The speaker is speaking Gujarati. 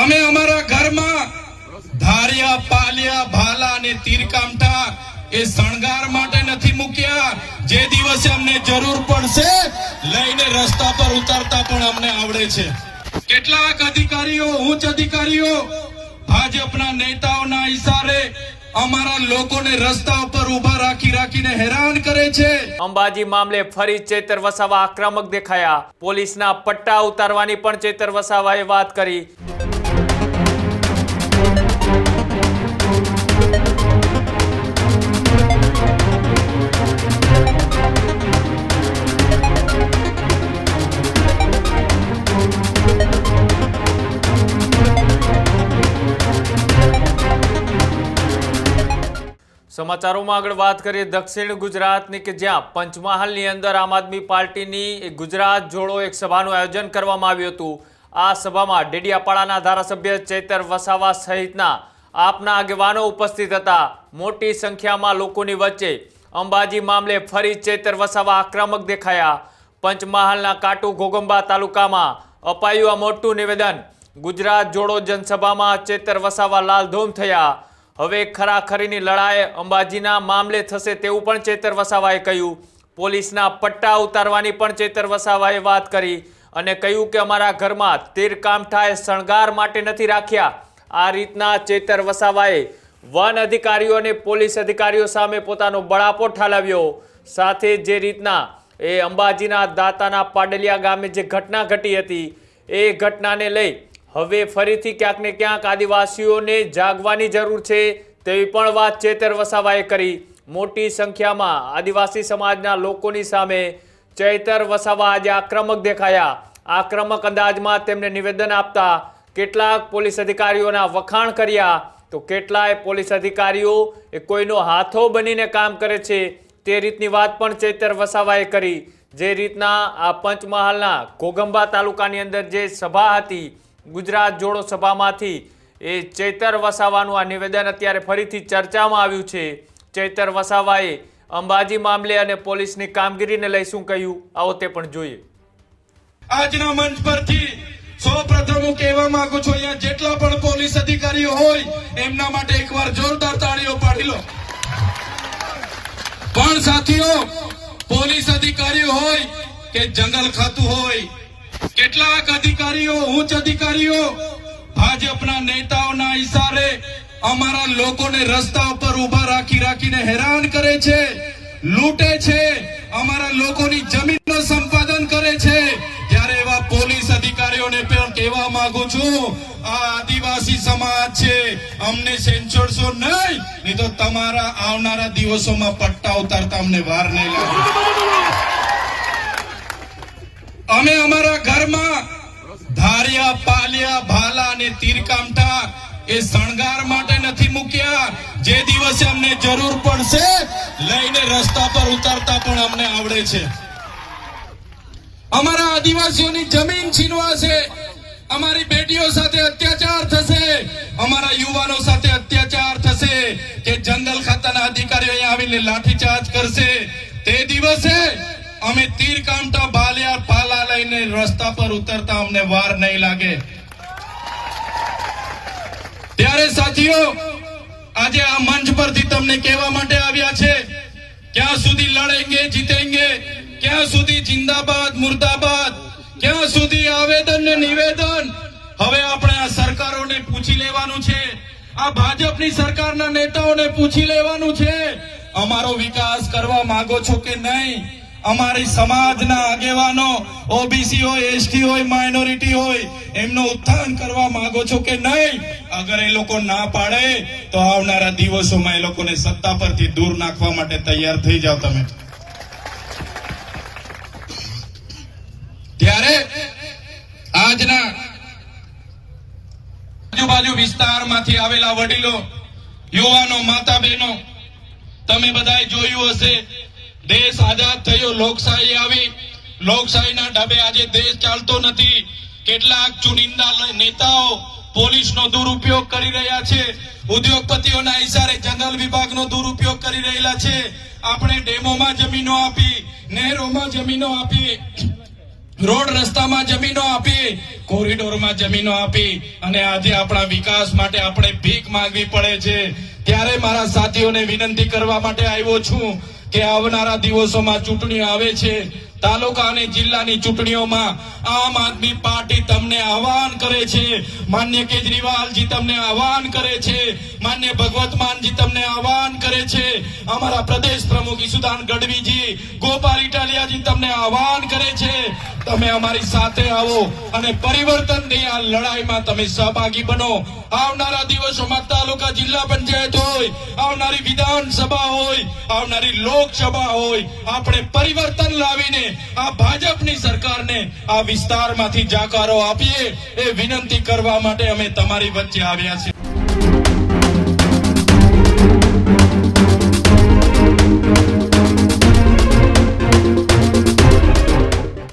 અમે અમારા ઘરમાં ધારિયા, પાલિયા, ભાલા અને તીરકામઠા એ શણગાર માટે નથી મૂક્યા. જે દિવસે અમને જરૂર પડશે, લઈને રસ્તા પર ઉતારતા પણ અમને આવડે છે. કેટલાક અધિકારીઓ, ઉચ્ચ અધિકારીઓ, ભાજપના નેતાઓના ઈશારે અમારા લોકોને રસ્તા ઉપર ઊભા રાખી રાખીને હેરાન કરે છે. અંબાજી મામલે ફરી ચેતર વસાવા આક્રમક દેખાયા. પોલીસના પટ્ટા ઉતારવાની પણ ચેતર વસાવાએ વાત કરી. સમાચારોમાં આગળ વાત કરીએ દક્ષિણ ગુજરાતની કે જ્યાં પંચમહાલની અંદર આમ આદમી પાર્ટીની ગુજરાત જોડો એક સભાનું આયોજન કરવામાં આવ્યું હતું. આ સભામાં ડેડિયાપાડાના ધારાસભ્ય ચેતર વસાવા સહિતના આપના આગેવાનો ઉપસ્થિત હતા. મોટી સંખ્યામાં લોકોની વચ્ચે અંબાજી મામલે ફરી ચેતર વસાવા આક્રમક દેખાયા. પંચમહાલના કાટુ ઘોગંબા તાલુકામાં અપાયું આ મોટું નિવેદન. ગુજરાત જોડો જનસભામાં ચેતર વસાવા લાલધૂમ થયા. હવે ખરાખરીની લડાઈ અંબાજીના મામલે થશે તેવું પણ ચેતર વસાવાએ કહ્યું. પોલીસના પટ્ટા ઉતારવાની પણ ચેતર વસાવાએ વાત કરી અને કહ્યું કે અમારા ઘરમાં તીરકામઠાએ શણગાર માટે નથી રાખ્યા. આ રીતના ચેતર વસાવાએ વન અધિકારીઓ અને પોલીસ અધિકારીઓ સામે પોતાનો બળાપો ઠાલવ્યો. સાથે જે રીતના એ અંબાજીના દાતાના પાડલિયા ગામે જે ઘટના ઘટી હતી, એ ઘટનાને લઈ હવે ફરીથી ક્યાંક ને ક્યાંક આદિવાસીઓને જાગવાની જરૂર છે તેવી પણ વાત ચેતર વસાવાએ કરી. મોટી સંખ્યામાં આદિવાસી સમાજના લોકોની સામે ચૈતર વસાવા આજે આક્રમક દેખાયા. આક્રમક અંદાજમાં તેમને નિવેદન આપતા કેટલાક પોલીસ અધિકારીઓના વખાણ કર્યા. તો કેટલાય પોલીસ અધિકારીઓ એ કોઈનો હાથો બનીને કામ કરે છે તે રીતની વાત પણ ચૈતર વસાવાએ કરી. જે રીતના આ પંચમહાલના ઘોગંબા તાલુકાની અંદર જે સભા હતી ગુજરાત જોડો સભામાંથી એ ચૈતર વસાવાનું આ નિવેદન અત્યારે ફરીથી ચર્ચામાં આવ્યું છે. ચૈતર વસાવાએ અંબાજી મામલે અને પોલીસની કામગીરીને લઈ શું કહ્યું? આવો તે પણ જોઈએ. આજના મંચ પરથી સૌ પ્રથમ હું કહેવા માંગુ છું, અહીંયા જેટલા પણ પોલીસ અધિકારીઓ હોય, એમના માટે એકવાર જોરદાર તાળીઓ પાડી લો. પણ સાથીઓ, પોલીસ અધિકારીઓ હોય કે જંગલ ખાતું હોય કેટલાક અધિકારીઓ, ઉચ્ચ અધિકારીઓ, ભાજપના નેતાઓના ઇશારે અમારા લોકોને રસ્તા ઉપર ઊભા રાખી રાખીને હેરાન કરે છે, લૂંટે છે, અમારા લોકોની જમીનનો સંપાદન કરે છે. ત્યારે એવા પોલીસ અધિકારીઓને પણ કહેવા માંગુ છું, આ આદિવાસી સમાજ છે, અમને સેન્સોરશો નહીં નહીં તો તમારા આવનારા દિવસોમાં પટ્ટા ઉતારતા અમને વાર નહીં લાગે. અમે પાલિયા ભાલા અને તીરકામઠા એ શણગાર માટે નથી મૂક્યા. જે દિવસે અમને જરૂર પડશે, લઈને રસ્તા પર ઉતારતા પણ અમને આવડે છે. અમારા આદિવાસીઓની જમીન છીનવાશે. અમારી બેટીઓ સાથે અત્યાચાર થશે. અમારા યુવાનો સાથે અત્યાચાર થશે કે જંગલ ખાતાના અધિકારીઓ અહીંયા આવીને લાઠીચાર્જ કરશે. તે દિવસે અમે તીર કામટા બાલિયા પાલા લઈને રસ્તા પર ઉતરતા અમને વાર નહીં લાગે. ત્યારે સાથીઓ, આજે આ મંચ પરથી તમને કહેવા માટે આવ્યા છે, ક્યાં સુધી લડેંગે, જીતેંગે? ક્યાં સુધી જિંદાબાદ, મુર્દાબાદ? ક્યાં સુધી આવેદન ને નિવેદન? હવે આપણે આ સરકારોને પૂછી લેવાનું છે, આ ભાજપની સરકારના નેતાઓને પૂછી લેવાનું છે, અમારો વિકાસ કરવા માંગો છો કે નહીં? અમારી સમાજના આગેવાનો ઓબીસી હોય એસટી હોય માઇનોરિટી હોય, એમનો ઉત્થાન કરવા માંગો છો કે નહીં? અગર એ લોકો ના પાડે, તો આવનારા દિવસોમાં એ લોકોને સત્તા પરથી દૂર નાખવા માટે તૈયાર થઈ જાઓ તમે. ત્યારે આજના આજુબાજુ વિસ્તારમાંથી આવેલા વડીલો, યુવાનો માતા બહેનો તમે બધાએ જોયું હશે દેશ આઝાદ થયો, લોકશાહી આવી. લોકશાહીના ઢબે આજે દેશ ચાલતો નથી. કેટલાક ચુનિંદા નેતાઓ પોલીસનો દુરુપયોગ કરી રહ્યા છે. ઉદ્યોગપતિઓના ઇશારે જંગલ વિભાગનો દુરુપયોગ કરી રહેલા છે. આપણે ડેમોમાં જમીનો આપી, નહેરોમાં જમીનો આપી, રોડ રસ્તામાં જમીનો આપી, કોરિડોરમાં જમીનો આપી અને આજે આપણા વિકાસ માટે આપણે ભીખ માંગવી પડે છે. ત્યારે મારા સાથીઓને વિનંતી કરવા માટે આવ્યો છું. કે આવનારા દિવસોમાં ચૂંટણી આવે છે તાલુકા અને જિલ્લાની ચૂંટણીઓમાં આમ આદમી પાર્ટી તમને આહવાન કરે છે. માન્ય કેજરીવાલજી તમને આહવાન કરે છે. માન્ય ભગવત માનજી તમને આહવાન કરે છે. અમારા પ્રદેશ પ્રમુખ ઈસુદાન ગઢવીજી, ગોપાલ ઇટાલિયાજી તમને આહવાન કરે છે. તમે અમારી સાથે આવો અને પરિવર્તનની આ લડાઈમાં તમે સહભાગી બનો. આવનારા દિવસોમાં તાલુકા જિલ્લા પંચાયત હોય, આવનારી વિધાનસભા હોય, આવનારી લોકસભા હોય, આપણે પરિવર્તન લાવીને આ ભાજપની સરકારને આ વિસ્તારમાંથી જાકારો આપીએ એ વિનંતી કરવા માટે અમે તમારી વચ્ચે આવ્યા છીએ.